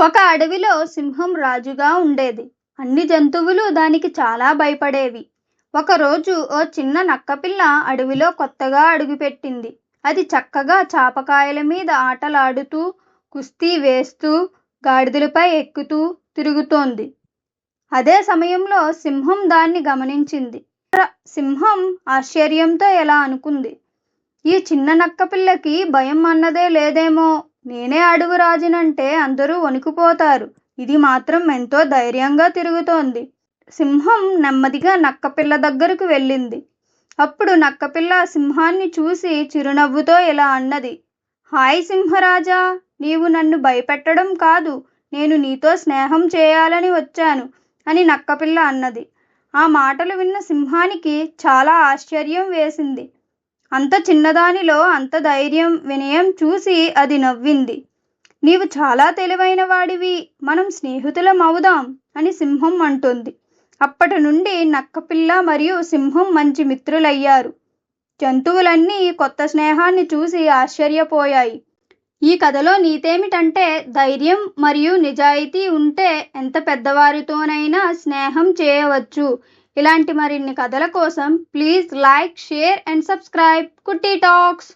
ఒక అడవిలో సింహం రాజుగా ఉండేది. అన్ని జంతువులు దానికి చాలా భయపడేవి. ఒకరోజు ఓ చిన్న నక్కపిల్ల అడవిలో కొత్తగా అడుగుపెట్టింది అది చక్కగా చాపకాయల మీద ఆటలాడుతూ కుస్తీ వేస్తూ గాడిదలపై ఎక్కుతూ తిరుగుతోంది. అదే సమయంలో సింహం దాన్ని గమనించింది. సింహం ఆశ్చర్యంతో ఎలా అనుకుంది? ఈ చిన్న నక్కపిల్లకి భయం అన్నదే లేదేమో. నేనే అడుగు రాజునంటే అందరూ వణికిపోతారు. ఇది మాత్రం ఎంతో ధైర్యంగా తిరుగుతోంది. సింహం నెమ్మదిగా నక్కపిల్ల దగ్గరకు వెళ్ళింది. అప్పుడు నక్కపిల్ల సింహాన్ని చూసి చిరునవ్వుతో ఇలా అన్నది హాయ్ సింహరాజా నీవు నన్ను భయపెట్టడం కాదు నేను నీతో స్నేహం చేయాలని వచ్చాను అని నక్కపిల్ల అన్నది. ఆ మాటలు విన్న సింహానికి చాలా ఆశ్చర్యం వేసింది. అంత చిన్నదానిలో అంత ధైర్యం వినయం చూసి అది నవ్వింది. నీవు చాలా తెలివైన వాడివి మనం స్నేహితులం అవుదాం అని సింహం అంటుంది. అప్పటి నుండి నక్కపిల్ల మరియు సింహం మంచి మిత్రులయ్యారు. జంతువులన్నీ కొత్త స్నేహాన్ని చూసి ఆశ్చర్యపోయాయి. ఈ కథలో నీతేమిటంటే ధైర్యం మరియు నిజాయితీ ఉంటే ఎంత పెద్దవారితోనైనా స్నేహం చేయవచ్చు. ఇలాంటి మరిన్ని కథల కోసం please like share and subscribe Kutti talks